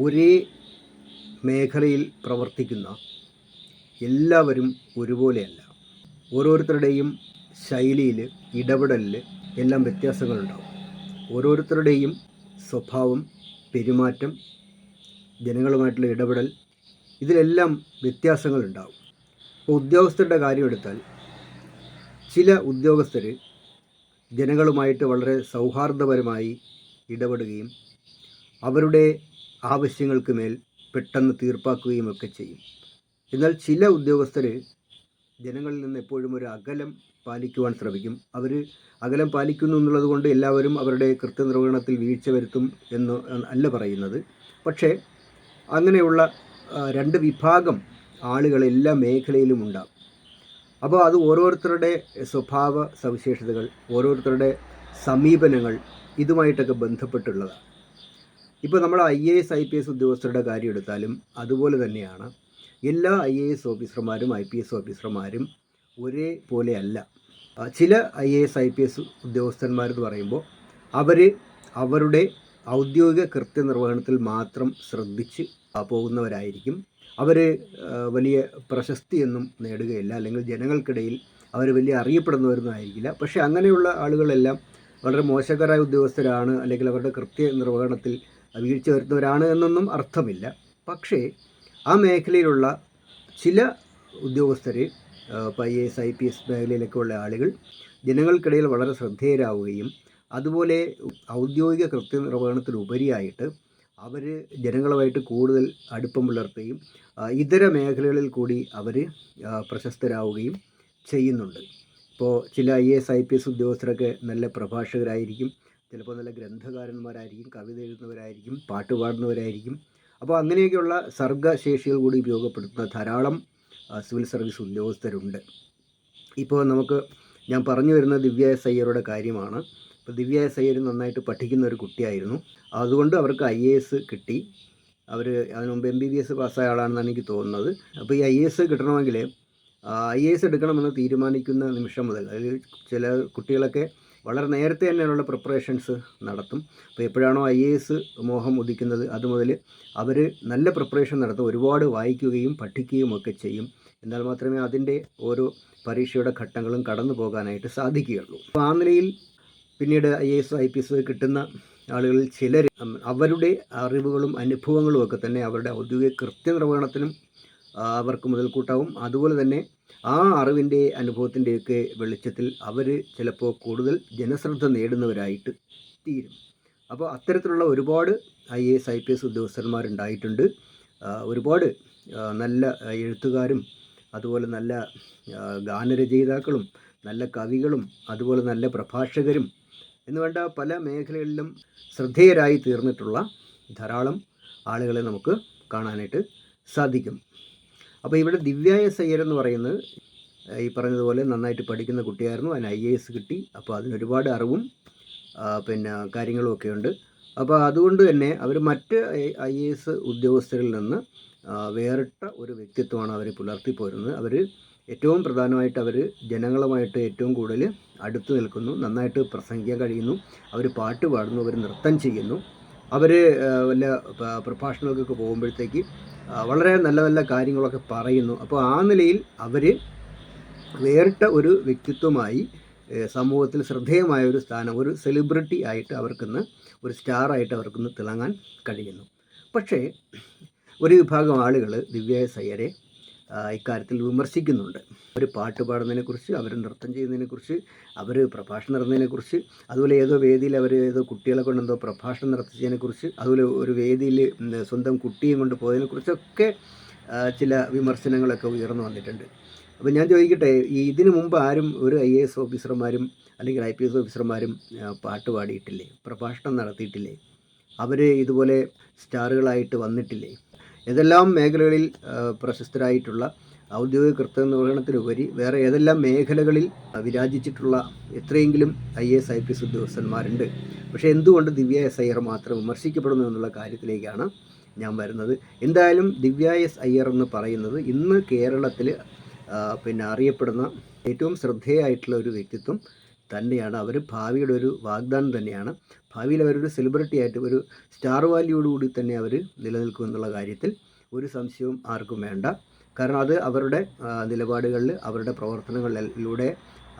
ഒരേ മേഖലയിൽ പ്രവർത്തിക്കുന്ന എല്ലാവരും ഒരുപോലെയല്ല. ഓരോരുത്തരുടെയും ശൈലിയിൽ ഇടപെടലിൽ എല്ലാം വ്യത്യാസങ്ങളുണ്ടാവും. ഓരോരുത്തരുടെയും സ്വഭാവം പെരുമാറ്റം ജനങ്ങളുമായിട്ടുള്ള ഇടപെടൽ ഇതിലെല്ലാം വ്യത്യാസങ്ങളുണ്ടാവും. ഇപ്പോൾ ഉദ്യോഗസ്ഥരുടെ കാര്യം എടുത്താൽ ചില ഉദ്യോഗസ്ഥർ ജനങ്ങളുമായിട്ട് വളരെ സൗഹാർദ്ദപരമായി ഇടപെടുകയും അവരുടെ ആവശ്യങ്ങൾക്ക് മേൽ പെട്ടെന്ന് തീർപ്പാക്കുകയും ഒക്കെ ചെയ്യും. എന്നാൽ ചില ഉദ്യോഗസ്ഥർ ജനങ്ങളിൽ നിന്ന് എപ്പോഴും ഒരു അകലം പാലിക്കുവാൻ ശ്രമിക്കും. അവർ അകലം പാലിക്കുന്നു എന്നുള്ളത് കൊണ്ട് എല്ലാവരും അവരുടെ കൃത്യനിർവഹണത്തിൽ വീഴ്ച വരുത്തും എന്ന് അല്ല പറയുന്നത്. പക്ഷേ അങ്ങനെയുള്ള രണ്ട് വിഭാഗം ആളുകൾ എല്ലാ മേഖലയിലും ഉണ്ടാകും. അപ്പോൾ അത് ഓരോരുത്തരുടെ സ്വഭാവ സവിശേഷതകൾ ഓരോരുത്തരുടെ സമീപനങ്ങൾ ഇതുമായിട്ടൊക്കെ ബന്ധപ്പെട്ടുള്ളതാണ്. ഇപ്പോൾ നമ്മൾ I A S I P S ഉദ്യോഗസ്ഥരുടെ കാര്യം എടുത്താലും അതുപോലെ തന്നെയാണ് എല്ലാ ഐ എ എസ് ഓഫീസർമാരും ഐ പി എസ് ഓഫീസർമാരും ഒരേപോലെ അല്ല. ചില I A S I P S ഉദ്യോഗസ്ഥന്മാരെന്ന് പറയുമ്പോൾ അവർ അവരുടെ ഔദ്യോഗിക കൃത്യനിർവഹണത്തിൽ മാത്രം ശ്രദ്ധിച്ച് പോകുന്നവരായിരിക്കും. അവർ വലിയ പ്രശസ്തിയൊന്നും നേടുകയില്ല. അല്ലെങ്കിൽ ജനങ്ങൾക്കിടയിൽ അവർ വലിയ അറിയപ്പെടുന്നവരൊന്നും ആയിരിക്കില്ല. പക്ഷേ അങ്ങനെയുള്ള ആളുകളെല്ലാം വളരെ മോശക്കാരായ ഉദ്യോഗസ്ഥരാണ്. അല്ലെങ്കിൽ അവരുടെ കൃത്യ നിർവഹണത്തിൽ വീഴ്ച വരുത്തുന്നവരാണ് എന്നൊന്നും അർത്ഥമില്ല. പക്ഷേ ആ മേഖലയിലുള്ള ചില ഉദ്യോഗസ്ഥർ ഇപ്പോൾ I S I P S മേഖലയിലൊക്കെ ഉള്ള ആളുകൾ ജനങ്ങൾക്കിടയിൽ വളരെ ശ്രദ്ധേയരാവുകയും അതുപോലെ ഔദ്യോഗിക കൃത്യനിർവഹണത്തിനുപരിയായിട്ട് അവർ ജനങ്ങളുമായിട്ട് കൂടുതൽ അടുപ്പം പുലർത്തുകയും ഇതര മേഖലകളിൽ കൂടി അവർ പ്രശസ്തരാവുകയും ചെയ്യുന്നുണ്ട്. ഇപ്പോൾ ചില I S I P S ഉദ്യോഗസ്ഥരൊക്കെ നല്ല പ്രഭാഷകരായിരിക്കും. ചിലപ്പോൾ നല്ല ഗ്രന്ഥകാരന്മാരായിരിക്കും കവിത എഴുതുന്നവരായിരിക്കും പാട്ട് പാടുന്നവരായിരിക്കും. അപ്പോൾ അങ്ങനെയൊക്കെയുള്ള സർഗശേഷികൾ കൂടി ഉപയോഗപ്പെടുത്തുന്ന ധാരാളം സിവിൽ സർവീസ് ഉദ്യോഗസ്ഥരുണ്ട്. ഇപ്പോൾ നമുക്ക് ഞാൻ പറഞ്ഞു വരുന്ന ദിവ്യ എസ് അയ്യരുടെ കാര്യമാണ്. ഇപ്പോൾ ദിവ്യ എസ് അയ്യർ നന്നായിട്ട് പഠിക്കുന്ന ഒരു കുട്ടിയായിരുന്നു. അതുകൊണ്ട് അവർക്ക് ഐ എ എസ് കിട്ടി. അവർ അതിന് മുമ്പ് എം ബി ബി എസ് പാസ്സായ ആളാണെന്നാണ് എനിക്ക് തോന്നുന്നത്. അപ്പോൾ ഈ ഐ എ എസ് കിട്ടണമെങ്കിൽ ഐ എ എസ് എടുക്കണമെന്ന് തീരുമാനിക്കുന്ന നിമിഷം മുതൽ അതിൽ ചില കുട്ടികളൊക്കെ വളരെ നേരത്തെ തന്നെയുള്ള പ്രിപ്പറേഷൻസ് നടത്തും. അപ്പോൾ എപ്പോഴാണോ ഐ എ എസ് മോഹം ഉദിക്കുന്നത് അതുമുതൽ അവർ നല്ല പ്രിപ്പറേഷൻ നടത്തും. ഒരുപാട് വായിക്കുകയും പഠിക്കുകയും ഒക്കെ ചെയ്യും. എന്നാൽ മാത്രമേ അതിന്റെ ഓരോ പരീക്ഷയുടെ ഘട്ടങ്ങളും കടന്നു പോകാനായിട്ട് സാധിക്കുകയുള്ളൂ. അപ്പോൾ ആ നിലയിൽ പിന്നീട് I A S I P S കിട്ടുന്ന ആളുകളിൽ ചിലർ അവരുടെ അറിവുകളും അനുഭവങ്ങളും ഒക്കെ തന്നെ അവരുടെ ഔദ്യോഗിക കൃത്യനിർവഹണത്തിനും അവർക്ക് മുതൽക്കൂട്ടാവും അതുപോലെ തന്നെ ആ അറിവിന്റെ അനുഭവത്തിന്റെയൊക്കെ വെളിച്ചത്തിൽ അവർ ചിലപ്പോൾ കൂടുതൽ ജനശ്രദ്ധ നേടുന്നവരായിട്ട് തീരും. അപ്പോൾ അത്തരത്തിലുള്ള ഒരുപാട് I A S I P S ഉദ്യോഗസ്ഥന്മാരുണ്ടായിട്ടുണ്ട്. ഒരുപാട് നല്ല എഴുത്തുകാരും അതുപോലെ നല്ല ഗാനരചയിതാക്കളും നല്ല കവികളും അതുപോലെ നല്ല പ്രഭാഷകരും എന്ന് വേണ്ട പല മേഖലകളിലും ശ്രദ്ധേയരായി തീർന്നിട്ടുള്ള ധാരാളം ആളുകളെ നമുക്ക് കാണാനായിട്ട് സാധിക്കും. അപ്പോൾ ഇവിടെ ദിവ്യ എസ് അയ്യർ എന്ന് പറയുന്നത് ഈ പറഞ്ഞതുപോലെ നന്നായിട്ട് പഠിക്കുന്ന കുട്ടിയായിരുന്നു. അതിന് ഐ എ എസ് കിട്ടി. അപ്പോൾ അതിനൊരുപാട് അറിവും പിന്നെ കാര്യങ്ങളും ഒക്കെ ഉണ്ട്. അപ്പോൾ അതുകൊണ്ട് തന്നെ അവർ മറ്റ് ഐ എ എസ് ഉദ്യോഗസ്ഥരിൽ നിന്ന് വേറിട്ട ഒരു വ്യക്തിത്വമാണ് അവർ പുലർത്തി പോരുന്നത്. അവർ ഏറ്റവും പ്രധാനമായിട്ട് അവർ ജനങ്ങളുമായിട്ട് ഏറ്റവും കൂടുതൽ അടുത്ത് നിൽക്കുന്നു നന്നായിട്ട് പ്രസംഗിക്കാൻ കഴിയുന്നു അവർ പാട്ട് പാടുന്നു അവർ നൃത്തം ചെയ്യുന്നു. അവർ വല്ല പ്രഭാഷണങ്ങൾക്കൊക്കെ പോകുമ്പോഴത്തേക്ക് വളരെ നല്ല നല്ല കാര്യങ്ങളൊക്കെ പറയുന്നു. അപ്പോൾ ആ നിലയിൽ അവർ വേറിട്ട ഒരു വ്യക്തിത്വമായി സമൂഹത്തിൽ ശ്രദ്ധേയമായ ഒരു സ്ഥാനം ഒരു സെലിബ്രിറ്റി ആയിട്ട് അവർക്കിന്ന് ഒരു സ്റ്റാറായിട്ട് അവർക്കൊന്ന് തിളങ്ങാൻ കഴിയുന്നു. പക്ഷേ ഒരു വിഭാഗം ആളുകൾ ദിവ്യ സയ്യരെ ഇക്കാര്യത്തിൽ വിമർശിക്കുന്നുണ്ട്. അവർ പാട്ട് പാടുന്നതിനെക്കുറിച്ച് അവർ നൃത്തം ചെയ്യുന്നതിനെക്കുറിച്ച് അവർ പ്രഭാഷണം നടന്നതിനെക്കുറിച്ച് അതുപോലെ ഏതോ വേദിയിൽ അവർ ഏതോ കുട്ടികളെ കൊണ്ട് എന്തോ പ്രഭാഷണം നടത്തിച്ചതിനെക്കുറിച്ച് അതുപോലെ ഒരു വേദിയിൽ സ്വന്തം കുട്ടിയും കൊണ്ട് പോയതിനെക്കുറിച്ചൊക്കെ ചില വിമർശനങ്ങളൊക്കെ ഉയർന്നു വന്നിട്ടുണ്ട്. അപ്പോൾ ഞാൻ ചോദിക്കട്ടെ ഈ ഇതിനു മുമ്പ് ആരും ഒരു ഐ എ എസ് ഓഫീസർമാരും അല്ലെങ്കിൽ ഐ പി എസ് ഓഫീസർമാരും പാട്ട് പാടിയിട്ടില്ലേ? പ്രഭാഷണം നടത്തിയിട്ടില്ലേ? അവർ ഇതുപോലെ സ്റ്റാറുകളായിട്ട് വന്നിട്ടില്ലേ? ഏതെല്ലാം മേഖലകളിൽ പ്രശസ്തരായിട്ടുള്ള ഔദ്യോഗിക കൃത്യനിർവഹണത്തിലുപരി വേറെ ഏതെല്ലാം മേഖലകളിൽ വിരാജിച്ചിട്ടുള്ള എത്രയെങ്കിലും I S I P S ഉദ്യോഗസ്ഥന്മാരുണ്ട്. പക്ഷേ എന്തുകൊണ്ട് ദിവ്യ എസ് അയ്യർ മാത്രം വിമർശിക്കപ്പെടുന്നു എന്നുള്ള കാര്യത്തിലേക്കാണ് ഞാൻ വരുന്നത്. എന്തായാലും ദിവ്യ എസ് അയ്യർ എന്ന് പറയുന്നത് ഇന്ന് കേരളത്തിൽ പിന്നെ അറിയപ്പെടുന്ന ഏറ്റവും ശ്രദ്ധേയമായിട്ടുള്ള ഒരു വ്യക്തിത്വം തന്നെയാണ്. അവർ ഭാവിയുടെ ഒരു വാഗ്ദാനം തന്നെയാണ്. ഭാവിയിൽ അവരൊരു സെലിബ്രിറ്റി ആയിട്ട് ഒരു സ്റ്റാർ വാല്യൂടുകൂടി തന്നെ അവർ നിലനിൽക്കും എന്നുള്ള കാര്യത്തിൽ ഒരു സംശയവും ആർക്കും വേണ്ട. കാരണം അത് അവരുടെ നിലപാടുകളിൽ അവരുടെ പ്രവർത്തനങ്ങളിലൂടെ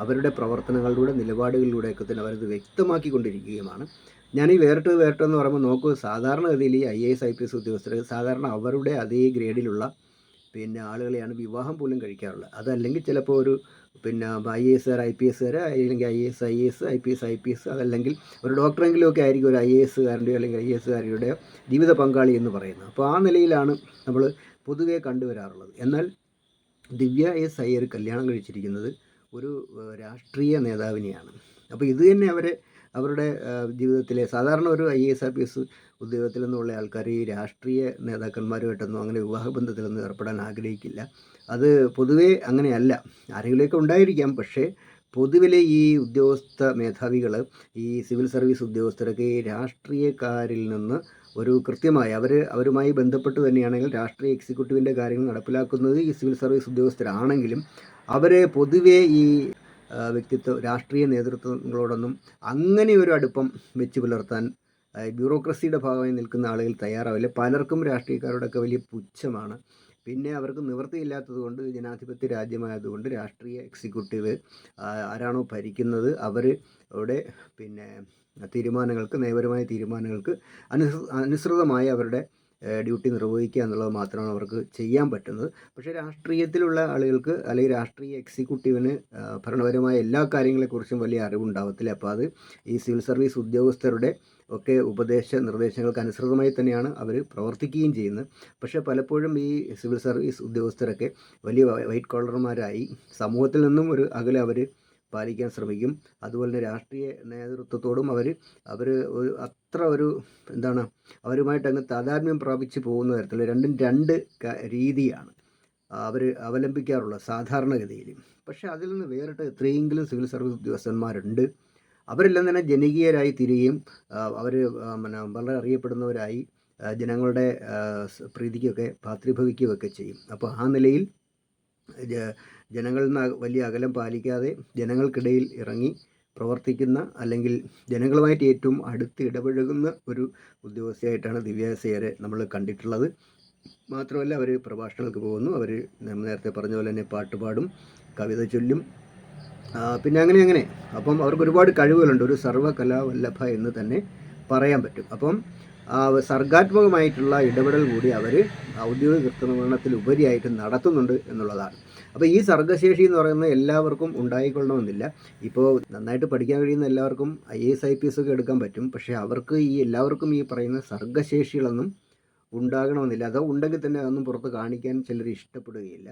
അവരുടെ പ്രവർത്തനങ്ങളിലൂടെ നിലപാടുകളിലൂടെയൊക്കെ തന്നെ അവരത് വ്യക്തമാക്കിക്കൊണ്ടിരിക്കുകയുമാണ്. ഞാൻ ഈ വേറിട്ട് എന്ന് പറയുമ്പോൾ നോക്കൂ സാധാരണഗതിയിൽ ഈ I S I P S ഉദ്യോഗസ്ഥർ സാധാരണ അവരുടെ അതേ ഗ്രേഡിലുള്ള പിന്നെ ആളുകളെയാണ് വിവാഹം പോലും കഴിക്കാറുള്ളത്. അതല്ലെങ്കിൽ ചിലപ്പോൾ ഒരു പിന്നെ ഐ എ എസ്സുകാർ ഐ പി എസ്സുകാർ അല്ലെങ്കിൽ I S I S I P S I P S അതല്ലെങ്കിൽ ഒരു ഡോക്ടറെങ്കിലും ഒക്കെ ആയിരിക്കും ഒരു ഐ എ എസ്സുകാരന്റെയോ അല്ലെങ്കിൽ ഐ എസ് കാരിയുടെയോ ജീവിത പങ്കാളി എന്ന് പറയുന്നത്. അപ്പോൾ ആ നിലയിലാണ് നമ്മൾ പൊതുവേ കണ്ടുവരാറുള്ളത്. എന്നാൽ ദിവ്യ എസ് അയ്യർ കല്യാണം കഴിച്ചിരിക്കുന്നത് ഒരു രാഷ്ട്രീയ നേതാവിനെയാണ്. അപ്പോൾ ഇത് തന്നെ അവരെ അവരുടെ ജീവിതത്തിലെ സാധാരണ ഒരു I S R P S ഉദ്യോഗത്തിൽ നിന്നുള്ള ആൾക്കാർ ഈ രാഷ്ട്രീയ നേതാക്കന്മാരുമായിട്ടൊന്നും അങ്ങനെ വിവാഹബന്ധത്തിലൊന്നും ഏർപ്പെടാൻ ആഗ്രഹിക്കില്ല. അത് പൊതുവേ അങ്ങനെയല്ല. ആരെങ്കിലുമൊക്കെ ഉണ്ടായിരിക്കാം. പക്ഷേ പൊതുവിലെ ഈ ഉദ്യോഗസ്ഥ മേധാവികൾ ഈ സിവിൽ സർവീസ് ഉദ്യോഗസ്ഥരൊക്കെ ഈ രാഷ്ട്രീയക്കാരിൽ നിന്ന് ഒരു കൃത്യമായി അവർ അവരുമായി ബന്ധപ്പെട്ട് തന്നെയാണെങ്കിൽ രാഷ്ട്രീയ എക്സിക്യൂട്ടീവിന്റെ കാര്യങ്ങൾ നടപ്പിലാക്കുന്നത് ഈ സിവിൽ സർവീസ് ഉദ്യോഗസ്ഥരാണെങ്കിലും അവരെ പൊതുവേ ഈ വ്യക്തിത്വ രാഷ്ട്രീയ നേതൃത്വങ്ങളോടൊന്നും അങ്ങനെ ഒരു അടുപ്പം വെച്ച് പുലർത്താൻ ബ്യൂറോക്രസിയുടെ ഭാഗമായി നിൽക്കുന്ന ആളുകൾ തയ്യാറാവില്ല. പലർക്കും രാഷ്ട്രീയക്കാരോടൊക്കെ വലിയ പുച്ഛമാണ്. പിന്നെ അവർക്ക് നിവൃത്തിയില്ലാത്തത് കൊണ്ട് ജനാധിപത്യ രാജ്യമായതുകൊണ്ട് രാഷ്ട്രീയ എക്സിക്യൂട്ടീവ് ആരാണോ ഭരിക്കുന്നത് അവർ അവിടെ പിന്നെ തീരുമാനങ്ങൾക്ക് നയപരമായ തീരുമാനങ്ങൾക്ക് അനുസൃതമായി അവരുടെ ഡ്യൂട്ടി നിർവഹിക്കുക എന്നുള്ളത് മാത്രമാണ് അവർക്ക് ചെയ്യാൻ പറ്റുന്നത്. പക്ഷേ രാഷ്ട്രീയത്തിലുള്ള ആളുകൾക്ക് അല്ലെങ്കിൽ രാഷ്ട്രീയ എക്സിക്യൂട്ടീവിന് ഭരണപരമായ എല്ലാ കാര്യങ്ങളെക്കുറിച്ചും വലിയ അറിവുണ്ടാവത്തില്ല. അപ്പോൾ അത് ഈ സിവിൽ സർവീസ് ഉദ്യോഗസ്ഥരുടെ ഒക്കെ ഉപദേശ നിർദ്ദേശങ്ങൾക്ക് അനുസൃതമായി തന്നെയാണ് അവർ പ്രവർത്തിക്കുകയും ചെയ്യുന്നത്. പക്ഷേ പലപ്പോഴും ഈ സിവിൽ സർവീസ് ഉദ്യോഗസ്ഥരൊക്കെ വലിയ വൈറ്റ് കോളർമാരായി സമൂഹത്തിൽ നിന്നും ഒരു അകലെ അവർ പാലിക്കാൻ ശ്രമിക്കും. അതുപോലെ തന്നെ രാഷ്ട്രീയ നേതൃത്വത്തോടും അവർ അവർ ഒരു അത്ര ഒരു എന്താണ് അവരുമായിട്ട് അങ്ങ് താതാത്മ്യം പ്രാപിച്ച് പോകുന്ന തരത്തിൽ രണ്ടും രണ്ട് രീതിയാണ് അവർ അവലംബിക്കാറുള്ളത് സാധാരണഗതിയിൽ. പക്ഷേ അതിൽ നിന്ന് വേറിട്ട് എത്രയെങ്കിലും സിവിൽ സർവീസ് ഉദ്യോഗസ്ഥന്മാരുണ്ട്. അവരെല്ലാം തന്നെ ജനകീയരായി തിരികെയും അവർ പിന്നെ വളരെ അറിയപ്പെടുന്നവരായി ജനങ്ങളുടെ പ്രീതിക്കൊക്കെ പാത്രീഭവിക്കുകയൊക്കെ ചെയ്യും. അപ്പോൾ ആ നിലയിൽ ജനങ്ങളിൽ നിന്ന് വലിയ അകലം പാലിക്കാതെ ജനങ്ങൾക്കിടയിൽ ഇറങ്ങി പ്രവർത്തിക്കുന്ന അല്ലെങ്കിൽ ജനങ്ങളുമായിട്ട് ഏറ്റവും അടുത്ത് ഇടപഴകുന്ന ഒരു ഉദ്യോഗസ്ഥയായിട്ടാണ് ദിവ്യാസേരെ നമ്മൾ കണ്ടിട്ടുള്ളത്. മാത്രമല്ല അവർ പ്രഭാഷണങ്ങൾക്ക് പോകുന്നു. അവർ നേരത്തെ പറഞ്ഞ പോലെ തന്നെ പാട്ട് പാടും കവിത ചൊല്ലും. പിന്നെ അങ്ങനെ അങ്ങനെ. അപ്പം അവർക്ക് ഒരുപാട് കഴിവുകളുണ്ട്. ഒരു സർവകലാവല്ലഭ എന്ന് തന്നെ പറയാൻ പറ്റും. അപ്പം സർഗാത്മകമായിട്ടുള്ള ഇടപെടൽ കൂടി അവർ ഔദ്യോഗിക കൃത്യനിർവഹണത്തിൽ ഉപരിയായിട്ട് നടത്തുന്നുണ്ട് എന്നുള്ളതാണ്. അപ്പോൾ ഈ സർഗശേഷി എന്ന് പറയുന്നത് എല്ലാവർക്കും ഉണ്ടായിക്കൊള്ളണമെന്നില്ല. ഇപ്പോൾ നന്നായിട്ട് പഠിക്കാൻ കഴിയുന്ന എല്ലാവർക്കും I S I P S ഒക്കെ എടുക്കാൻ പറ്റും. പക്ഷേ അവർക്ക് ഈ എല്ലാവർക്കും ഈ പറയുന്ന സർഗശേഷികളൊന്നും ഉണ്ടാകണമെന്നില്ല. അതോ ഉണ്ടെങ്കിൽ തന്നെ അതൊന്നും പുറത്ത് കാണിക്കാൻ ചിലർ ഇഷ്ടപ്പെടുകയില്ല.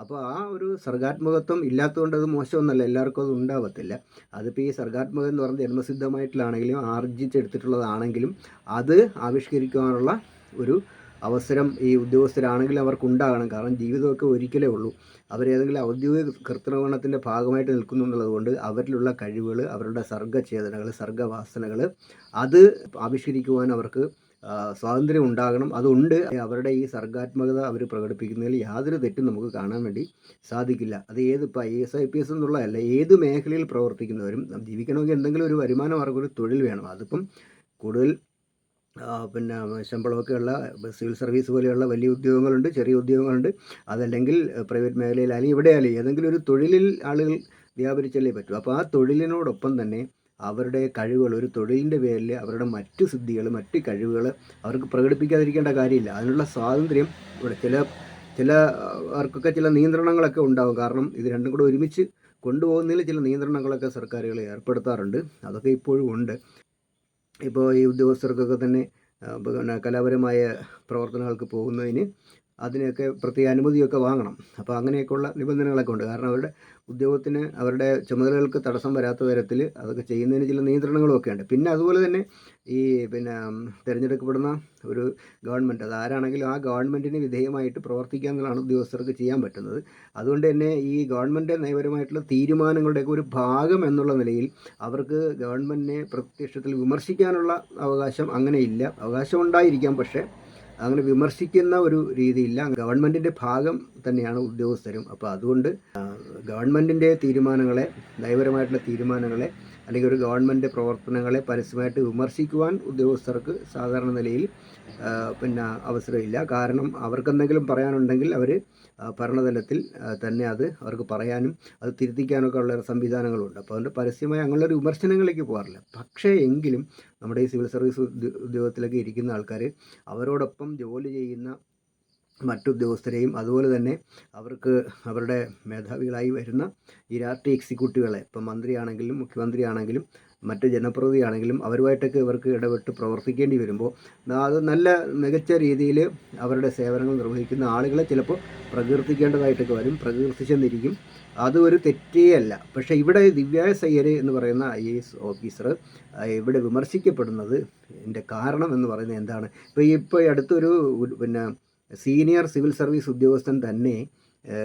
അപ്പോൾ ആ ഒരു സർഗാത്മകത്വം ഇല്ലാത്തതുകൊണ്ട് അത് മോശമൊന്നുമല്ല എല്ലാവർക്കും അത് ഉണ്ടാവത്തില്ല. അതിപ്പോൾ ഈ സർഗാത്മകം എന്ന് പറയുന്നത് ജന്മസിദ്ധമായിട്ടുള്ളതാണെങ്കിലും ആർജിച്ചെടുത്തിട്ടുള്ളതാണെങ്കിലും അത് ആവിഷ്കരിക്കാനുള്ള ഒരു അവസരം ഈ ഉദ്യോഗസ്ഥരാണെങ്കിൽ അവർക്കുണ്ടാകണം. കാരണം ജീവിതമൊക്കെ ഒരിക്കലേ ഉള്ളൂ. അവരേതെങ്കിലും ഔദ്യോഗിക കൃത്രിമണത്തിന്റെ ഭാഗമായിട്ട് നിൽക്കുന്നു എന്നുള്ളതുകൊണ്ട് അവരിലുള്ള കഴിവുകൾ അവരുടെ സർഗചേതനകൾ സർഗവാസനകൾ അത് ആവിഷ്കരിക്കുവാൻ അവർക്ക് സ്വാതന്ത്ര്യം ഉണ്ടാകണം. അതുണ്ട് അവരുടെ ഈ സർഗാത്മകത അവർ പ്രകടിപ്പിക്കുന്നതിൽ യാതൊരു തെറ്റും നമുക്ക് കാണാൻ വേണ്ടി സാധിക്കില്ല. അത് ഏത് ഇപ്പോൾ I S I P S എന്നുള്ളതല്ല ഏത് മേഖലയിൽ പ്രവർത്തിക്കുന്നവരും ജീവിക്കണമെങ്കിൽ എന്തെങ്കിലും ഒരു വരുമാന മാർഗം ഒരു തൊഴിൽ വേണം. അതിപ്പം കൂടുതൽ പിന്നെ ശമ്പളമൊക്കെ ഉള്ള സിവിൽ സർവീസ് പോലെയുള്ള വലിയ ഉദ്യോഗങ്ങളുണ്ട് ചെറിയ ഉദ്യോഗങ്ങളുണ്ട്. അതല്ലെങ്കിൽ പ്രൈവറ്റ് മേഖലയിൽ അല്ലെങ്കിൽ ഇവിടെയായാലും ഏതെങ്കിലും ഒരു തൊഴിലിൽ ആളുകൾ വ്യാപരിച്ചല്ലേ പറ്റും. അപ്പോൾ ആ തൊഴിലിനോടൊപ്പം തന്നെ അവരുടെ കഴിവുകൾ ഒരു തൊഴിലിന്റെ പേരിൽ അവരുടെ മറ്റു സിദ്ധികൾ മറ്റ് കഴിവുകൾ അവർക്ക് പ്രകടിപ്പിക്കാതിരിക്കേണ്ട കാര്യമില്ല. അതിനുള്ള സ്വാതന്ത്ര്യം ഇവിടെ ചില ചില അവർക്കൊക്കെ ചില നിയന്ത്രണങ്ങളൊക്കെ ഉണ്ടാകും കാരണം ഇത് രണ്ടും കൂടെ ഒരുമിച്ച് കൊണ്ടുപോകുന്നതിൽ ചില നിയന്ത്രണങ്ങളൊക്കെ സർക്കാരുകൾ ഏർപ്പെടുത്താറുണ്ട്. അതൊക്കെ ഇപ്പോഴും ഉണ്ട്. ഇപ്പോൾ ഈ ഉദ്യോഗസ്ഥർക്കൊക്കെ തന്നെ പിന്നെ കലാപരമായ പ്രവർത്തനങ്ങൾക്ക് പോകുന്നതിന് അതിനൊക്കെ പ്രത്യേക അനുമതിയൊക്കെ വാങ്ങണം. അപ്പോൾ അങ്ങനെയൊക്കെയുള്ള നിബന്ധനകളൊക്കെ ഉണ്ട്. കാരണം അവരുടെ ഉദ്യോഗത്തിന് അവരുടെ ചുമതലകൾക്ക് തടസ്സം വരാത്ത തരത്തിൽ അതൊക്കെ ചെയ്യുന്നതിന് ചില നിയന്ത്രണങ്ങളൊക്കെ ഉണ്ട്. പിന്നെ അതുപോലെ തന്നെ ഈ പിന്നെ തിരഞ്ഞെടുക്കപ്പെടുന്ന ഒരു ഗവൺമെന്റ് അത് ആരാണെങ്കിലും ആ ഗവൺമെന്റിന് വിധേയമായിട്ട് പ്രവർത്തിക്കുക എന്നുള്ളതാണ് ഉദ്യോഗസ്ഥർക്ക് ചെയ്യാൻ പറ്റുന്നത്. അതുകൊണ്ട് തന്നെ ഈ ഗവൺമെന്റ് നയപരമായിട്ടുള്ള തീരുമാനങ്ങളുടെയൊക്കെ ഒരു ഭാഗം എന്നുള്ള നിലയിൽ അവർക്ക് ഗവൺമെന്റിനെ പ്രത്യക്ഷത്തിൽ വിമർശിക്കാനുള്ള അവകാശം അങ്ങനെയില്ല. അവകാശം ഉണ്ടായിരിക്കാം പക്ഷേ അങ്ങനെ വിമർശിക്കുന്ന ഒരു രീതിയില്ല. ഗവൺമെന്റിന്റെ ഭാഗം തന്നെയാണ് ഉദ്യോഗസ്ഥരും. അപ്പോൾ അതുകൊണ്ട് ഗവൺമെന്റിന്റെ തീരുമാനങ്ങളെ നയപരമായിട്ടുള്ള തീരുമാനങ്ങളെ അല്ലെങ്കിൽ ഒരു ഗവൺമെന്റ് പ്രവർത്തനങ്ങളെ പരസ്യമായിട്ട് വിമർശിക്കുവാൻ ഉദ്യോഗസ്ഥർക്ക് സാധാരണ നിലയിൽ പിന്നെ അവസരമില്ല. കാരണം അവർക്കെന്തെങ്കിലും പറയാനുണ്ടെങ്കിൽ അവർ ഭരണതലത്തിൽ തന്നെ അത് അവർക്ക് പറയാനും അത് തിരുത്തിക്കാനൊക്കെ ഉള്ള സംവിധാനങ്ങളുണ്ട്. അപ്പോൾ അതുകൊണ്ട് പരസ്യമായി അങ്ങനെയുള്ള വിമർശനങ്ങളിലേക്ക് പോകാറില്ല. പക്ഷേ എങ്കിലും നമ്മുടെ ഈ സിവിൽ സർവീസ് ഉദ്യോ- ഉദ്യോഗത്തിലൊക്കെ ഇരിക്കുന്ന ആൾക്കാർ അവരോടൊപ്പം ജോലി ചെയ്യുന്ന മറ്റുദ്യോഗസ്ഥരെയും അതുപോലെ തന്നെ അവർക്ക് അവരുടെ മേധാവികളായി വരുന്ന ഈ രാഷ്ട്രീയ എക്സിക്യൂട്ടീവുകളെ ഇപ്പം മന്ത്രിയാണെങ്കിലും മുഖ്യമന്ത്രിയാണെങ്കിലും മറ്റ് ജനപ്രതിനിധിയാണെങ്കിലും അവരുമായിട്ടൊക്കെ ഇവർക്ക് ഇടപെട്ട് പ്രവർത്തിക്കേണ്ടി വരുമ്പോൾ അത് നല്ല മികച്ച രീതിയിൽ അവരുടെ സേവനങ്ങൾ നിർവഹിക്കുന്ന ആളുകളെ ചിലപ്പോൾ പ്രകീർത്തിക്കേണ്ടതായിട്ടൊക്കെ വരും പ്രകീർത്തിച്ചെന്നിരിക്കും അത് ഒരു തെറ്റേയല്ല പക്ഷേ ഇവിടെ ദിവ്യായ സയ്യർ എന്ന് പറയുന്ന ഐ എ എസ് ഓഫീസർ ഇവിടെ വിമർശിക്കപ്പെടുന്നത് എന്റെ കാരണം എന്ന് പറയുന്നത് എന്താണ്? ഇപ്പോൾ ഇപ്പോൾ അടുത്തൊരു പിന്നെ സീനിയർ സിവിൽ സർവീസ് ഉദ്യോഗസ്ഥൻ തന്നെ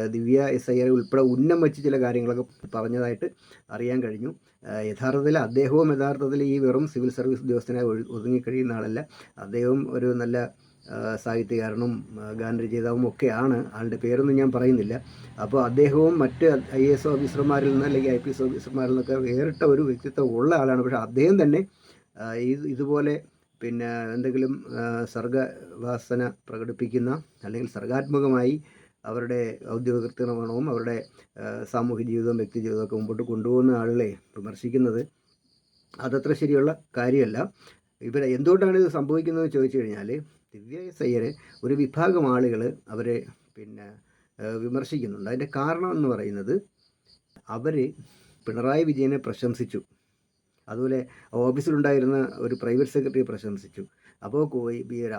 ദിവ്യ എസ് ഐ ഉൾപ്പെടെ ഉന്നം വെച്ച് ചില കാര്യങ്ങളൊക്കെ പറഞ്ഞതായിട്ട് അറിയാൻ കഴിഞ്ഞു. യഥാർത്ഥത്തിൽ അദ്ദേഹവും യഥാർത്ഥത്തിൽ ഈ വെറും സിവിൽ സർവീസ് ഉദ്യോഗസ്ഥനായി ഒഴു- ഒതുങ്ങിക്കഴിയുന്ന ആളല്ല. അദ്ദേഹം ഒരു നല്ല സാഹിത്യകാരനും ഗാനരചയിതാവും ഒക്കെയാണ് ആളുടെ പേരൊന്നും ഞാൻ പറയുന്നില്ല. അപ്പോൾ അദ്ദേഹവും മറ്റ് ഐ എസ് ഓഫീസർമാരിൽ നിന്ന് അല്ലെങ്കിൽ ഐ പി എസ് ഓഫീസർമാരിൽ നിന്നൊക്കെ വേറിട്ട ഒരു വ്യക്തിത്വം ഉള്ള ആളാണ്. പക്ഷേ അദ്ദേഹം തന്നെ ഇതുപോലെ പിന്നെ എന്തെങ്കിലും സർഗവാസന പ്രകടിപ്പിക്കുന്ന അല്ലെങ്കിൽ സർഗാത്മകമായി അവരുടെ ഔദ്യോഗിക കൃത്യനിർവഹണവും അവരുടെ സാമൂഹ്യ ജീവിതവും വ്യക്തി ജീവിതമൊക്കെ മുമ്പോട്ട് കൊണ്ടുപോകുന്ന ആളുകളെ വിമർശിക്കുന്നത് അതത്ര ശരിയുള്ള കാര്യമല്ല. ഇവിടെ എന്തുകൊണ്ടാണ് ഇത് സംഭവിക്കുന്നതെന്ന് ചോദിച്ചു കഴിഞ്ഞാൽ ദിവ്യ എസ് ഒരു വിഭാഗം ആളുകൾ അവരെ പിന്നെ വിമർശിക്കുന്നുണ്ട്. അതിന്റെ കാരണം എന്ന് പറയുന്നത് അവർ പിണറായി വിജയനെ പ്രശംസിച്ചു. അതുപോലെ ഓഫീസിലുണ്ടായിരുന്ന ഒരു പ്രൈവറ്റ് സെക്രട്ടറിയെ പ്രശംസിച്ചു. അപ്പോൾ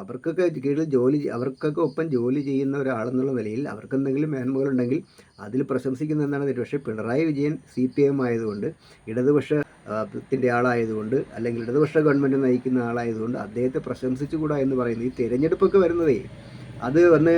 അവർക്കൊക്കെ കീഴിൽ ജോലി അവർക്കൊക്കെ ഒപ്പം ജോലി ചെയ്യുന്ന ഒരാളെന്നുള്ള നിലയിൽ അവർക്ക് എന്തെങ്കിലും മേന്മകളുണ്ടെങ്കിൽ അതിൽ പ്രശംസിക്കുന്ന എന്താണ് തെറ്റ്? പക്ഷേ Pinarayi Vijayan C P M ആയതുകൊണ്ട് ഇടതുപക്ഷ ത്തിന്റെ ആളായതുകൊണ്ട് അല്ലെങ്കിൽ ഇടതുപക്ഷ ഗവൺമെന്റ് നയിക്കുന്ന ആളായതുകൊണ്ട് അദ്ദേഹത്തെ പ്രശംസിച്ചുകൂടാ എന്ന് പറയുന്നത് ഈ തിരഞ്ഞെടുപ്പൊക്കെ വരുന്നതേ. അത് വന്ന്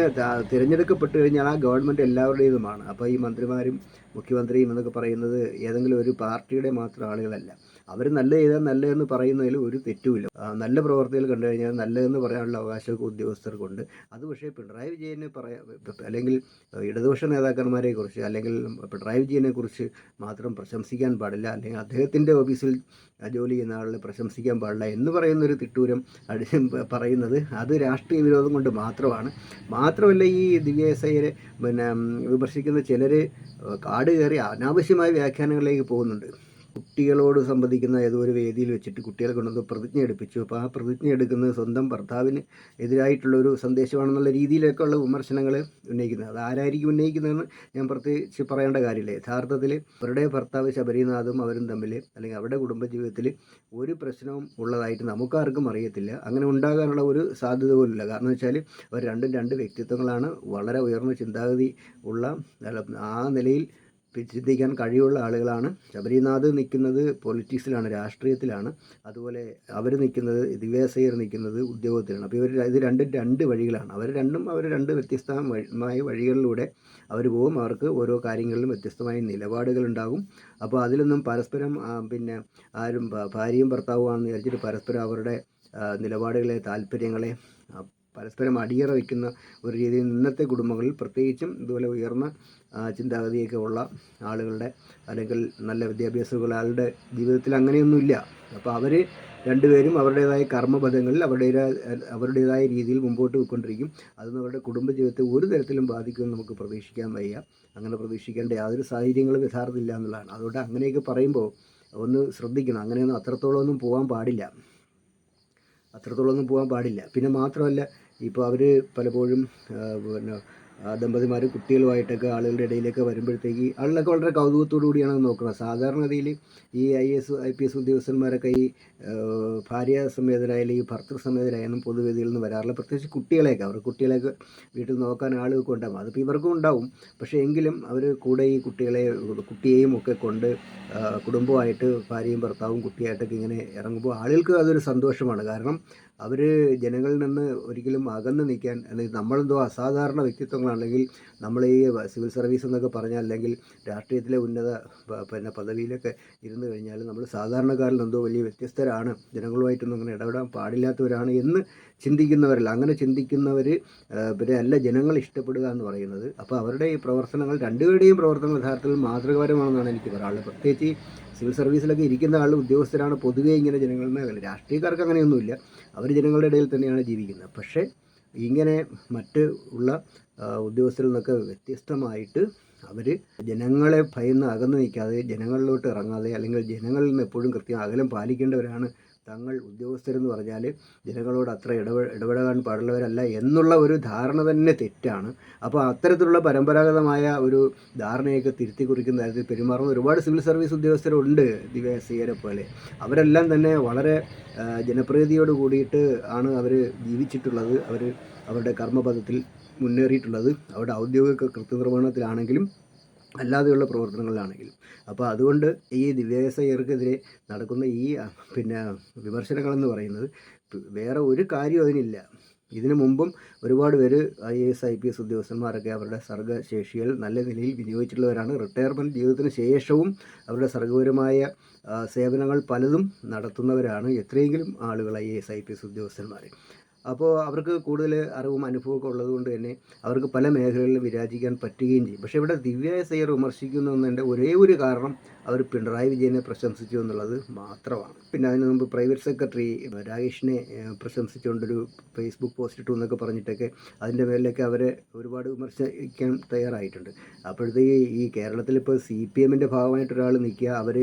തിരഞ്ഞെടുക്കപ്പെട്ട് കഴിഞ്ഞാൽ ആ ഗവൺമെന്റ് എല്ലാവരുടേതുമാണ്. അപ്പോൾ ഈ മന്ത്രിമാരും മുഖ്യമന്ത്രിയും എന്നൊക്കെ പറയുന്നത് ഏതെങ്കിലും ഒരു പാർട്ടിയുടെ മാത്രം ആളുകളല്ല. അവർ നല്ല ചെയ്താൽ നല്ലതെന്ന് പറയുന്നതിൽ ഒരു തെറ്റുമില്ല. നല്ല പ്രവർത്തികൾ കണ്ടു കഴിഞ്ഞാൽ നല്ലതെന്ന് പറയാനുള്ള അവകാശമൊക്കെ ഉദ്യോഗസ്ഥർക്കുണ്ട്. അത് പക്ഷേ പിണറായി വിജയനെ പറയാ അല്ലെങ്കിൽ ഇടതുപക്ഷ നേതാക്കന്മാരെ കുറിച്ച് അല്ലെങ്കിൽ പിണറായി വിജയനെ കുറിച്ച് മാത്രം പ്രശംസിക്കാൻ പാടില്ല അല്ലെങ്കിൽ അദ്ദേഹത്തിന്റെ ഓഫീസിൽ ജോലി ചെയ്യുന്ന ആളുകളെ പ്രശംസിക്കാൻ പാടില്ല എന്ന് പറയുന്ന ഒരു തിട്ടൂരം അടി പറയുന്നത് അത് രാഷ്ട്രീയ വിരോധം കൊണ്ട് മാത്രമാണ്. മാത്രമല്ല ഈ ദിവ്യ എസ് ഐയെ പിന്നെ വിമർശിക്കുന്ന ചിലർ കാട് കയറി അനാവശ്യമായ വ്യാഖ്യാനങ്ങളിലേക്ക് പോകുന്നുണ്ട്. കുട്ടികളോട് സംബന്ധിക്കുന്ന ഏതോ ഒരു വേദിയിൽ വെച്ചിട്ട് കുട്ടികളെ കൊണ്ടുവന്ന് പ്രതിജ്ഞ എടുപ്പിച്ചു. അപ്പോൾ ആ പ്രതിജ്ഞ എടുക്കുന്നത് സ്വന്തം ഭർത്താവിന് എതിരായിട്ടുള്ള ഒരു സന്ദേശമാണെന്നുള്ള രീതിയിലൊക്കെ ഉള്ള വിമർശനങ്ങൾ ഉന്നയിക്കുന്നത്. അത് ആരായിരിക്കും ഉന്നയിക്കുന്നതെന്ന് ഞാൻ പ്രത്യേകിച്ച് പറയേണ്ട കാര്യമില്ല. യഥാർത്ഥത്തിൽ അവരുടെ ഭർത്താവ് ശബരിനാഥും അവരും തമ്മിൽ അല്ലെങ്കിൽ അവരുടെ കുടുംബജീവിതത്തിൽ ഒരു പ്രശ്നവും ഉള്ളതായിട്ട് നമുക്കാർക്കും അറിയത്തില്ല. അങ്ങനെ ഉണ്ടാകാനുള്ള ഒരു സാധ്യത പോലുമില്ല. കാരണം വെച്ചാൽ അവർ രണ്ടും രണ്ട് വ്യക്തിത്വങ്ങളാണ്. വളരെ ഉയർന്ന ചിന്താഗതി ഉള്ള ആ നിലയിൽ ചിന്തിക്കാൻ കഴിവുള്ള ആളുകളാണ്. ശബരിനാഥ് നിൽക്കുന്നത് പൊളിറ്റിക്സിലാണ് രാഷ്ട്രീയത്തിലാണ്. അതുപോലെ അവർ നിൽക്കുന്നത് ദിവ്യാസയർ നിൽക്കുന്നത് ഉദ്യോഗത്തിലാണ്. അപ്പോൾ ഇവർ ഇത് രണ്ടും രണ്ട് വഴികളാണ്. അവർ രണ്ടും അവർ രണ്ട് വ്യത്യസ്തമായ വഴികളിലൂടെ അവർ പോകും. അവർക്ക് ഓരോ കാര്യങ്ങളിലും വ്യത്യസ്തമായ നിലപാടുകളുണ്ടാകും. അപ്പോൾ അതിലൊന്നും പരസ്പരം പിന്നെ ആരും ഭാര്യയും ഭർത്താവുമാണെന്ന് വിചാരിച്ചിട്ട് പരസ്പരം അവരുടെ നിലപാടുകളെ താല്പര്യങ്ങളെ പരസ്പരം അടിയറ വയ്ക്കുന്ന ഒരു രീതിയിൽ ഇന്നത്തെ കുടുംബങ്ങളിൽ പ്രത്യേകിച്ചും ഇതുപോലെ ഉയർന്ന ചിന്താഗതിയൊക്കെ ഉള്ള ആളുകളുടെ അല്ലെങ്കിൽ നല്ല വിദ്യാഭ്യാസമുള്ള ആളുടെ ജീവിതത്തിൽ അങ്ങനെയൊന്നുമില്ല. അപ്പോൾ അവർ രണ്ടുപേരും അവരുടേതായ കർമ്മബന്ധങ്ങളിൽ അവരുടേതായ അവരുടേതായ രീതിയിൽ മുമ്പോട്ട് പോയിക്കൊണ്ടിരിക്കും. അതൊന്നും അവരുടെ കുടുംബജീവിതത്തെ ഒരു തരത്തിലും ബാധിക്കുമെന്ന് നമുക്ക് പ്രതീക്ഷിക്കാൻ വയ്യ. അങ്ങനെ പ്രതീക്ഷിക്കേണ്ട യാതൊരു സാഹചര്യങ്ങളും യഥാർത്ഥമില്ല എന്നുള്ളതാണ്. അതുകൊണ്ട് അങ്ങനെയൊക്കെ പറയുമ്പോൾ ഒന്ന് ശ്രദ്ധിക്കണം. അങ്ങനെയൊന്നും അത്രത്തോളം ഒന്നും പോകാൻ പാടില്ല. അത്രത്തോളമൊന്നും പോകാൻ പാടില്ല. പിന്നെ മാത്രമല്ല ഇപ്പോൾ അവർ പലപ്പോഴും പിന്നെ ദമ്പതിമാർ കുട്ടികളുമായിട്ടൊക്കെ ആളുകളുടെ ഇടയിലേക്ക് വരുമ്പോഴത്തേക്ക് ആളുകളൊക്കെ വളരെ കൗതുകത്തോടു കൂടിയാണ് നോക്കുന്നത്. സാധാരണഗതിയിൽ ഈ I S I P S ഉദ്യോഗസ്ഥന്മാരൊക്കെ ഈ ഭാര്യ സമേതരായാലും ഈ ഭർത്തൃ സമേതരായാലും പൊതുവേദികളിൽ നിന്ന് വരാറില്ല. പ്രത്യേകിച്ച് കുട്ടികളെയൊക്കെ അവർ കുട്ടികളെയൊക്കെ വീട്ടിൽ നോക്കാൻ ആളുകൾക്ക് ഉണ്ടാകും അതിപ്പോൾ ഇവർക്കും ഉണ്ടാവും. പക്ഷേ എങ്കിലും അവർ കൂടെ ഈ കുട്ടികളെ കുട്ടിയെയും ഒക്കെ കൊണ്ട് കുടുംബമായിട്ട് ഭാര്യയും ഭർത്താവും കുട്ടിയായിട്ടൊക്കെ ഇങ്ങനെ ഇറങ്ങുമ്പോൾ ആളുകൾക്ക് അതൊരു സന്തോഷമാണ്. കാരണം അവർ ജനങ്ങളിൽ നിന്ന് ഒരിക്കലും അകന്ന് നിൽക്കാൻ അല്ലെങ്കിൽ നമ്മളെന്തോ അസാധാരണ വ്യക്തിത്വങ്ങളാണെങ്കിൽ നമ്മൾ ഈ സിവിൽ സർവീസ് എന്നൊക്കെ പറഞ്ഞാൽ അല്ലെങ്കിൽ രാഷ്ട്രീയത്തിലെ ഉന്നത പിന്നെ പദവിയിലൊക്കെ ഇരുന്ന് കഴിഞ്ഞാൽ നമ്മൾ സാധാരണക്കാരിൽ എന്തോ വലിയ വ്യത്യസ്തരാണ്. ജനങ്ങളുമായിട്ടൊന്നും അങ്ങനെ ഇടപെടാൻ പാടില്ലാത്തവരാണ് എന്ന് ചിന്തിക്കുന്നവരല്ല. അങ്ങനെ ചിന്തിക്കുന്നവർ പിന്നെ അല്ല ജനങ്ങൾ ഇഷ്ടപ്പെടുക എന്ന് പറയുന്നത്. അപ്പോൾ അവരുടെ ഈ പ്രവർത്തനങ്ങൾ രണ്ടുപേരുടെയും പ്രവർത്തനങ്ങൾ യഥാർത്ഥത്തിൽ മാതൃകാപരമാണെന്നാണ് എനിക്ക് പറയാനുള്ളത്. പ്രത്യേകിച്ച് സിവിൽ സർവീസിലൊക്കെ ഇരിക്കുന്ന ആൾ ഉദ്യോഗസ്ഥരാണ് പൊതുവേ ഇങ്ങനെ ജനങ്ങളിൽ നിന്ന് രാഷ്ട്രീയക്കാർക്ക് അങ്ങനെയൊന്നുമില്ല. അവർ ജനങ്ങളുടെ ഇടയിൽ തന്നെയാണ് ജീവിക്കുന്നത്. പക്ഷേ ഇങ്ങനെ മറ്റ് ഉള്ള ഉദ്യോഗസ്ഥരിൽ നിന്നൊക്കെ വ്യത്യസ്തമായിട്ട് അവർ ജനങ്ങളെ ഭയന്ന് അകന്നു നിൽക്കാതെ ജനങ്ങളിലോട്ട് ഇറങ്ങാതെ അല്ലെങ്കിൽ ജനങ്ങളിൽ നിന്ന് എപ്പോഴും കൃത്യം അകലം പാലിക്കേണ്ടവരാണ് തങ്ങൾ ഉദ്യോഗസ്ഥരെന്ന് പറഞ്ഞാൽ ജനങ്ങളോട് അത്ര ഇടപെ ഇടപെടാൻ പാടുള്ളവരല്ല എന്നുള്ള ഒരു ധാരണ തന്നെ തെറ്റാണ്. അപ്പോൾ അത്തരത്തിലുള്ള പരമ്പരാഗതമായ ഒരു ധാരണയൊക്കെ തിരുത്തി കുറിക്കുന്ന തരത്തിൽ പെരുമാറുന്ന ഒരുപാട് സിവിൽ സർവീസ് ഉദ്യോഗസ്ഥരുണ്ട് ദിവസീയരെ സിയരെ പോലെ. അവരെല്ലാം തന്നെ വളരെ ജനപ്രീതിയോട് കൂടിയിട്ട് ആണ് അവർ ജീവിച്ചിട്ടുള്ളത്. അവർ അവരുടെ കർമ്മപഥത്തിൽ മുന്നേറിയിട്ടുള്ളത്. അവരുടെ ഔദ്യോഗിക കൃത്യനിർവഹണത്തിലാണെങ്കിലും അല്ലാതെയുള്ള പ്രവർത്തനങ്ങളിലാണെങ്കിലും അപ്പോൾ അതുകൊണ്ട് ഈ ദിവ്യാസയർക്കെതിരെ നടക്കുന്ന ഈ പിന്നെ വിമർശനങ്ങളെന്ന് പറയുന്നത് വേറെ ഒരു കാര്യം അതിനില്ല. ഇതിനു മുമ്പും ഒരുപാട് പേര് I A S I P S ഉദ്യോഗസ്ഥന്മാരൊക്കെ അവരുടെ സർഗശേഷികൾ നല്ല നിലയിൽ വിനിയോഗിച്ചിട്ടുള്ളവരാണ്. റിട്ടയർമെന്റ് ജീവിതത്തിന് ശേഷവും അവരുടെ സർഗപരമായ സേവനങ്ങൾ പലതും നടത്തുന്നവരാണ് എത്രയെങ്കിലും ആളുകൾ I A S I P S ഉദ്യോഗസ്ഥന്മാർ. അപ്പോൾ അവർക്ക് കൂടുതൽ അറിവും അനുഭവമൊക്കെ ഉള്ളതുകൊണ്ട് തന്നെ അവർക്ക് പല മേഖലകളിലും വിരാജിക്കാൻ പറ്റുകയും ചെയ്യും. പക്ഷേ ഇവിടെ ദിവ്യ സയ്യർ വിമർശിക്കുന്നതിന്റെ ഒരേ ഒരു കാരണം അവർ പിണറായി വിജയനെ പ്രശംസിച്ചു എന്നുള്ളത് മാത്രമാണ്. പിന്നെ അതിന് മുമ്പ് പ്രൈവറ്റ് സെക്രട്ടറി രാകേഷിനെ പ്രശംസിച്ചുകൊണ്ടൊരു ഫേസ്ബുക്ക് പോസ്റ്റ് ഇട്ടു എന്നൊക്കെ പറഞ്ഞിട്ടൊക്കെ അതിന്റെ മേലിലൊക്കെ അവരെ ഒരുപാട് വിമർശിക്കാൻ തയ്യാറായിട്ടുണ്ട്. അപ്പോഴത്തേക്ക് ഈ കേരളത്തിൽ ഇപ്പോൾ സി പി എമ്മിന്റെ ഭാഗമായിട്ട് ഒരാൾ നിൽക്കുക അവർ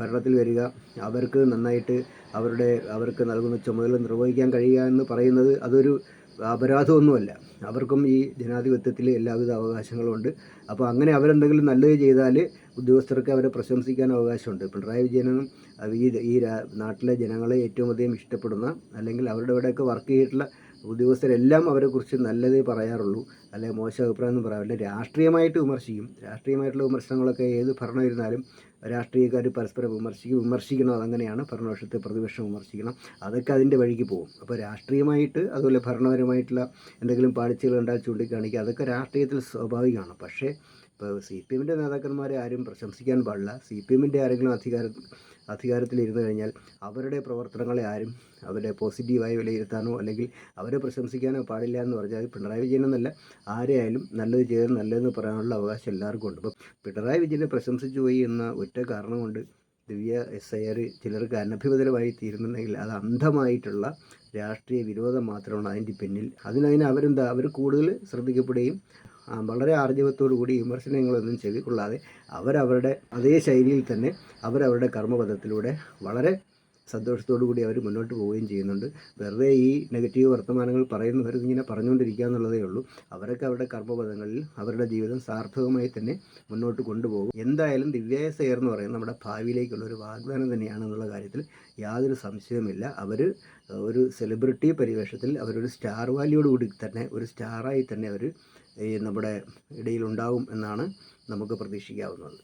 ഭരണത്തിൽ വരിക അവർക്ക് നന്നായിട്ട് അവരുടെ അവർക്ക് നൽകുന്ന ചുമതല നിർവഹിക്കാൻ കഴിയുക എന്ന് പറയുന്നത് അതൊരു അപരാധമൊന്നുമല്ല. അവർക്കും ഈ ജനാധിപത്യത്തിൽ എല്ലാവിധ അവകാശങ്ങളുമുണ്ട് അപ്പോൾ അങ്ങനെ അവരെന്തെങ്കിലും നല്ലത് ചെയ്താൽ ഉദ്യോഗസ്ഥർക്ക് അവരെ പ്രശംസിക്കാൻ അവകാശമുണ്ട്. പിണറായി വിജയനും ഈ ഈ നാട്ടിലെ ജനങ്ങളെ ഏറ്റവും അധികം ഇഷ്ടപ്പെടുന്ന അല്ലെങ്കിൽ അവരുടെ ഇവിടെയൊക്കെ വർക്ക് ചെയ്തിട്ടുള്ള ഉദ്യോഗസ്ഥരെല്ലാം അവരെക്കുറിച്ച് നല്ലതേ പറയാറുള്ളൂ അല്ലെങ്കിൽ മോശം അഭിപ്രായം ഒന്നും പറയാറില്ല. രാഷ്ട്രീയമായിട്ട് വിമർശിക്കും. രാഷ്ട്രീയമായിട്ടുള്ള വിമർശനങ്ങളൊക്കെ ഏത് ഭരണം ഇരുന്നാലും രാഷ്ട്രീയക്കാർ പരസ്പരം വിമർശിക്കും വിമർശിക്കണം. അതങ്ങനെയാണ് ഭരണപക്ഷത്തെ പ്രതിപക്ഷം വിമർശിക്കണം. അതൊക്കെ അതിന്റെ വഴിക്ക് പോകും. അപ്പോൾ രാഷ്ട്രീയമായിട്ട് അതുപോലെ ഭരണപരമായിട്ടുള്ള എന്തെങ്കിലും പാളിച്ചകൾ ഉണ്ടാക്കി ചൂണ്ടിക്കാണിക്കുക അതൊക്കെ രാഷ്ട്രീയത്തിൽ സ്വാഭാവികമാണ്. പക്ഷേ ഇപ്പോൾ സി പി എമ്മിന്റെ നേതാക്കന്മാരെ ആരും പ്രശംസിക്കാൻ പാടില്ല. സി പി എമ്മിന്റെ ആരെങ്കിലും അധികാര അധികാരത്തിലിരുന്നു കഴിഞ്ഞാൽ അവരുടെ പ്രവർത്തനങ്ങളെ ആരും അവരെ പോസിറ്റീവായി വിലയിരുത്താനോ അല്ലെങ്കിൽ അവരെ പ്രശംസിക്കാനോ പാടില്ല എന്ന് പറഞ്ഞാൽ പിണറായി വിജയൻ എന്നല്ല ആരെയായാലും നല്ലത് ചെയ്ത് നല്ലതെന്ന് പറയാനുള്ള അവകാശം എല്ലാവർക്കും ഉണ്ട്. അപ്പം പിണറായി വിജയനെ പ്രശംസിച്ചു പോയി എന്ന ഒറ്റ കാരണം കൊണ്ട് ദിവ്യ എസ് ഐ ആർ ചിലർക്ക് അനഭിമതരമായി തീരുന്നുണ്ടെങ്കിൽ അത് അന്ധമായിട്ടുള്ള രാഷ്ട്രീയ വിരോധം മാത്രമാണ് അതിന്റെ പിന്നിൽ. അതിനതിന് അവരെന്താ അവർ കൂടുതൽ ശ്രദ്ധിക്കപ്പെടുകയും വളരെ ആർജവത്തോടു കൂടി വിമർശനങ്ങളൊന്നും ചെവിക്കൊള്ളാതെ അവരവരുടെ അതേ ശൈലിയിൽ തന്നെ അവരവരുടെ കർമ്മപഥത്തിലൂടെ വളരെ കൂടി അവർ മുന്നോട്ട് പോവുകയും ചെയ്യുന്നുണ്ട്. വെറുതെ ഈ നെഗറ്റീവ് വർത്തമാനങ്ങൾ പറയുന്നവർ ഇങ്ങനെ പറഞ്ഞുകൊണ്ടിരിക്കുക എന്നുള്ളതേ ഉള്ളൂ. അവരൊക്കെ അവരുടെ കർമ്മപഥങ്ങളിൽ അവരുടെ ജീവിതം സാർത്ഥകമായി തന്നെ മുന്നോട്ട് കൊണ്ടുപോകും. എന്തായാലും ദിവ്യാസയർ എന്ന് പറയുന്നത് നമ്മുടെ ഭാവിയിലേക്കുള്ള ഒരു വാഗ്ദാനം തന്നെയാണെന്നുള്ള കാര്യത്തിൽ യാതൊരു സംശയവുമില്ല. അവർ ഒരു സെലിബ്രിറ്റി പരിവേഷത്തിൽ അവരൊരു സ്റ്റാർ വാല്യോടുകൂടി തന്നെ ഒരു സ്റ്റാറായി തന്നെ അവർ നമ്മുടെ ഇടയിൽ ഉണ്ടാവും എന്നാണ് നമുക്ക് പ്രതീക്ഷിക്കാവുന്നത്.